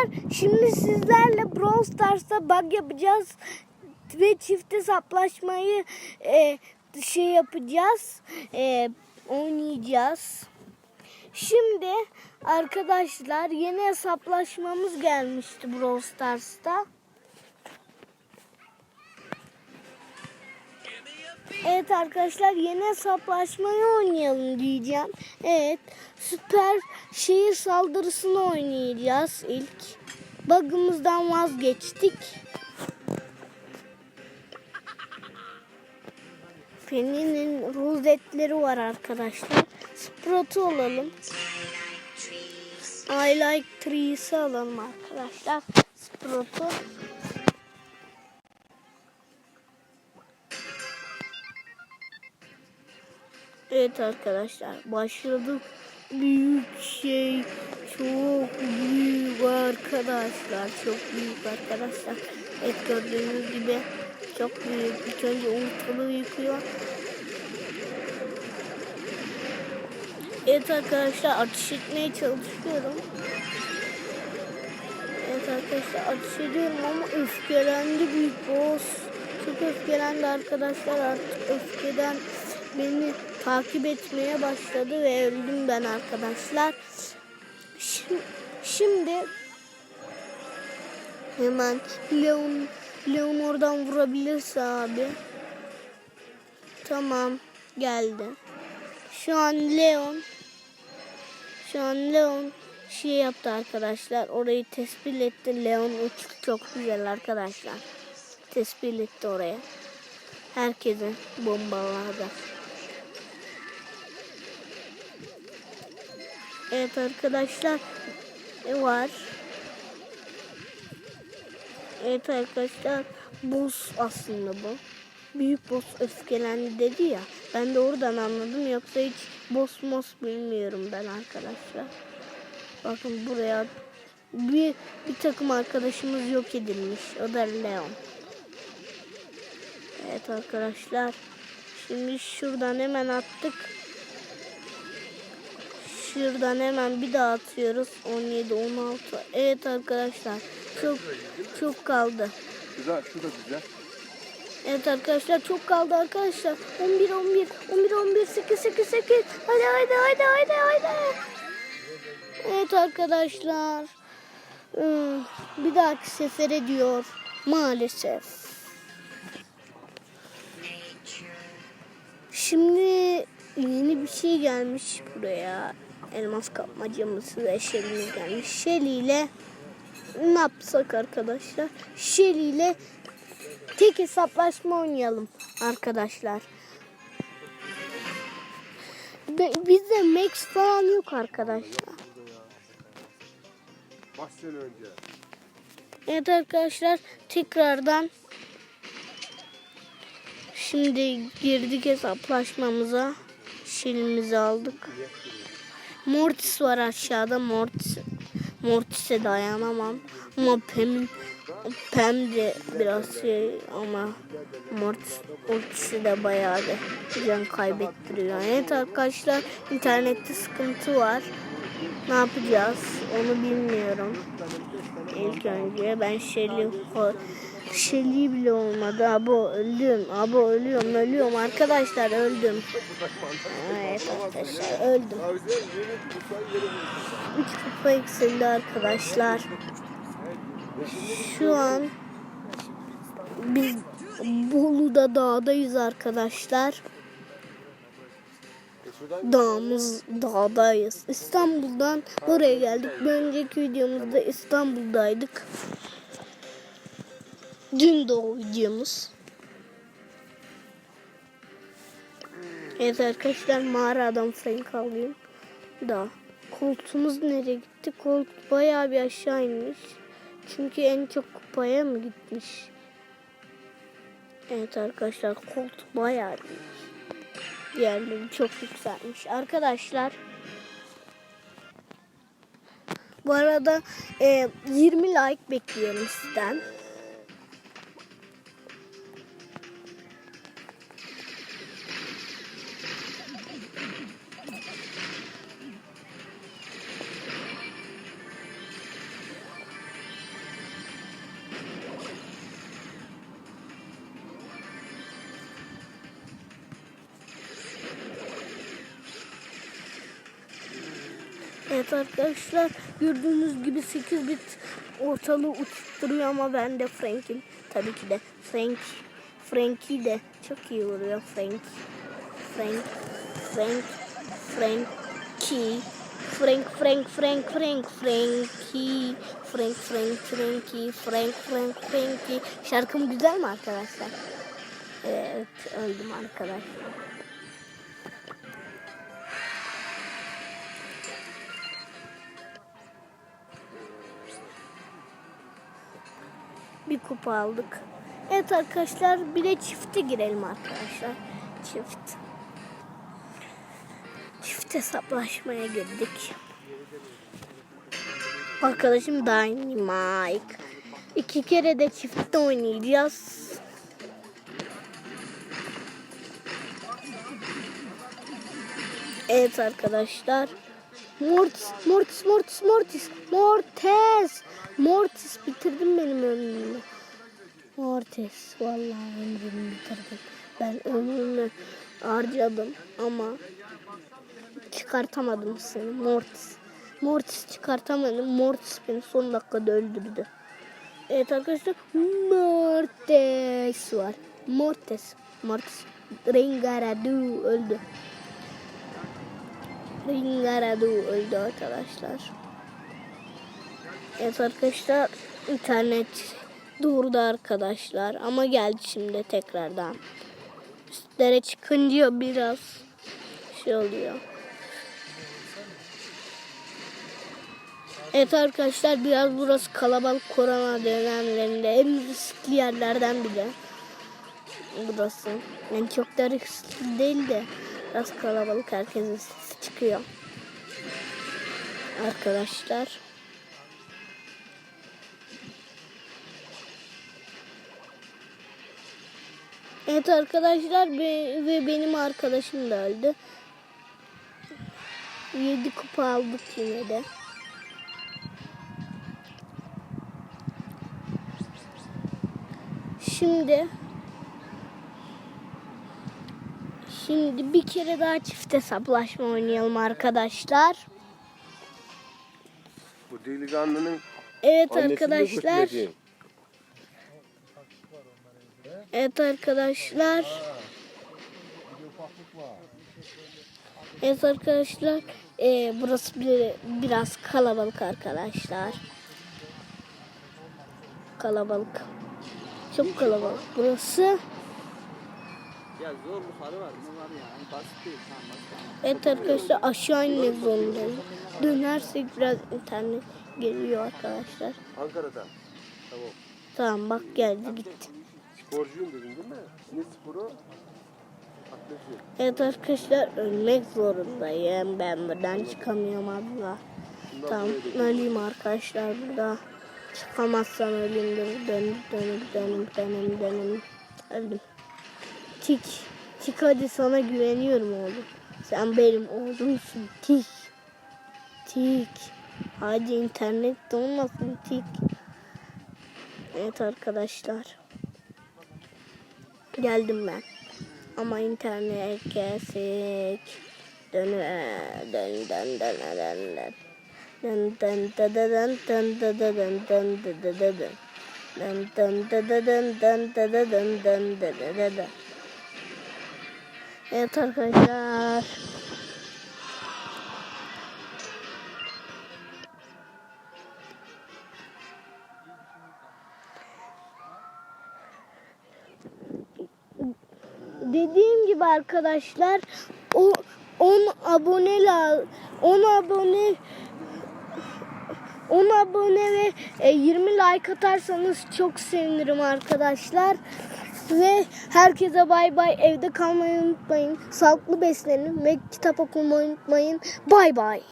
arkadaşlar şimdi sizlerle Brawl Stars'ta bug yapacağız ve çift hesaplaşmayı e, şey yapacağız e, oynayacağız. Şimdi arkadaşlar yeni hesaplaşmamız gelmişti Brawl Stars'ta. Evet arkadaşlar yeni hesaplaşmayı oynayalım diyeceğim. Evet süper şehir saldırısını oynayacağız ilk. Bug'ımızdan vazgeçtik. Penny'nin rozetleri var arkadaşlar. Sprout'u alalım. I like trees'i alalım arkadaşlar. Sprout'u. Evet arkadaşlar başladık. Büyük şey çok büyük arkadaşlar. Çok büyük arkadaşlar. Evet gördüğünüz gibi çok büyük. İlk önce ortalığı yıkıyor. Evet arkadaşlar ateş etmeye çalışıyorum. Evet arkadaşlar ateş ediyorum ama öfkelendi büyük boss. Çok öfkelendi arkadaşlar artık öfkeden beni takip etmeye başladı ve öldüm ben arkadaşlar. Şimdi, şimdi hemen Leon Leon oradan vurabilirse abi. Tamam geldi. Şu an Leon şu an Leon şey yaptı arkadaşlar. Orayı tespit etti. Leon uçuk çok güzel arkadaşlar. Tespit etti oraya. Herkesi bombaladı. Evet arkadaşlar var? Evet arkadaşlar boss aslında bu. Büyük boss öfkelendi dedi ya. Ben de oradan anladım. Yoksa hiç boss mos bilmiyorum ben arkadaşlar. Bakın buraya bir, bir takım arkadaşımız yok edilmiş. O da Leon. Evet arkadaşlar. Şimdi şuradan hemen attık. Şuradan hemen bir daha atıyoruz. 17, 16. Evet arkadaşlar. Çok çok kaldı. Güzel, şu da güzel. Evet arkadaşlar çok kaldı arkadaşlar. 11 11 11 11 8 8 8. Hadi hadi hadi hadi hadi. Evet arkadaşlar. Hmm, Bir dahaki sefere diyor. Maalesef. Şimdi yeni bir şey gelmiş buraya. Elmas kapmacamız ve Shelly'miz gelmiş. Shelly ile ne yapsak arkadaşlar? Shelly ile tek hesaplaşma oynayalım arkadaşlar. Bizde max falan yok arkadaşlar. Baş sene önce. Evet arkadaşlar tekrardan şimdi girdik hesaplaşmamıza. Şilimizi aldık. Mortis var aşağıda. Mortis Mortis'e dayanamam. Ama Pem, Pem de biraz şey ama Mortis Mortis'i de bayağı da can kaybettiriyor. Evet arkadaşlar internette sıkıntı var. Ne yapacağız onu bilmiyorum. İlk önce ben Shelly Shelly bile olmadı. Abo öldüm. Abo ölüyorum ölüyorum arkadaşlar öldüm. Evet arkadaşlar öldüm. Abize yeni lütfen yeni 3 kupa eksildi arkadaşlar. Şu an biz Bolu'da dağdayız arkadaşlar. Dağımız dağdayız. İstanbul'dan buraya geldik. Bir önceki videomuzda İstanbul'daydık. Dün de videomuz. Evet arkadaşlar mağaradan Frank alayım. Da koltuğumuz nereye gitti? Kolt bayağı bir aşağı inmiş. Çünkü en çok kupaya mı gitmiş? Evet arkadaşlar koltuk bayağı büyük. Diğerleri çok yükselmiş. Arkadaşlar bu arada e, 20 like bekliyorum sizden. Evet arkadaşlar gördüğünüz gibi 8 bit ortalığı uçturuyor ama ben de Frank'im. Tabii ki de Frank. Frank'i de çok iyi vuruyor Frank. Frank. Frank. Frankie. Frank, Frank, Frank, Frank, Frankie. Frank, Frank, Frankie, Frank, Frank, Frankie. Şarkım güzel mi arkadaşlar? Evet, öldüm arkadaşlar. Bir kupa aldık. Evet arkadaşlar bir de çifte girelim arkadaşlar. Çift. Çift hesaplaşmaya girdik. Arkadaşım Dynamite. İki kere de çiftte oynayacağız. Evet arkadaşlar. Mortis, Mortis, Mortis, Mortis, Mortis. Mortis bitirdim benim ömrümü. Mortis, vallahi ömrümü bitirdim. Ben ömrümü harcadım ama çıkartamadım seni Mortis. Mortis çıkartamadım. Mortis beni son dakikada öldürdü. Evet arkadaşlar Mortis var. Mortis. Mortis. Ringaradu öldü. Ringaradu öldü arkadaşlar. Evet arkadaşlar internet durdu arkadaşlar ama geldi şimdi tekrardan. Üstlere çıkınca biraz şey oluyor. Evet arkadaşlar biraz burası kalabalık korona dönemlerinde en riskli yerlerden biri. Burası. Yani çok da riskli değil de biraz kalabalık herkesin sesi çıkıyor. Arkadaşlar. Evet arkadaşlar be- ve benim arkadaşım da öldü. 7 kupa aldık yine de. Şimdi Şimdi bir kere daha çift hesaplaşma oynayalım arkadaşlar. Bu delikanlının Evet arkadaşlar. götüreceğim. Evet arkadaşlar. Evet arkadaşlar. Ee, burası bir, biraz kalabalık arkadaşlar. Kalabalık. Çok kalabalık burası. Ya var. Ne var ya? Yani basit değil. Evet arkadaşlar aşağı inmek zorundayım. Dönersek biraz internet geliyor arkadaşlar. Ankara'da. Tamam. Tamam bak geldi gitti. Sporcuyum dedin değil mi? Ne sporu? Atletizm. Evet arkadaşlar ölmek zorundayım. Ben buradan çıkamıyorum abla. Tamam öleyim arkadaşlar burada. Çıkamazsam öleyim. Dur, Dönüp dönüp dönüp dönüp dönüp. Öldüm. Tik. Tik hadi sana güveniyorum oğlum. Sen benim oğlumsun. Tik. Tik. Hadi internet donmasın tik. Evet arkadaşlar. Geldim ben. Ama internet kesik. Dön dön dön dön dön dön. Dın dın dı dı dın dın dı dı dın dın dı dı dı dın. Dın dın dı dı dın dın dı dı dın dın dı dı dı dın. Evet arkadaşlar. Gibi arkadaşlar o 10 abone la 10 abone 10 abone ve e, 20 like atarsanız çok sevinirim arkadaşlar. Ve herkese bay bay. Evde kalmayı unutmayın. Sağlıklı beslenin ve kitap okumayı unutmayın. Bay bay.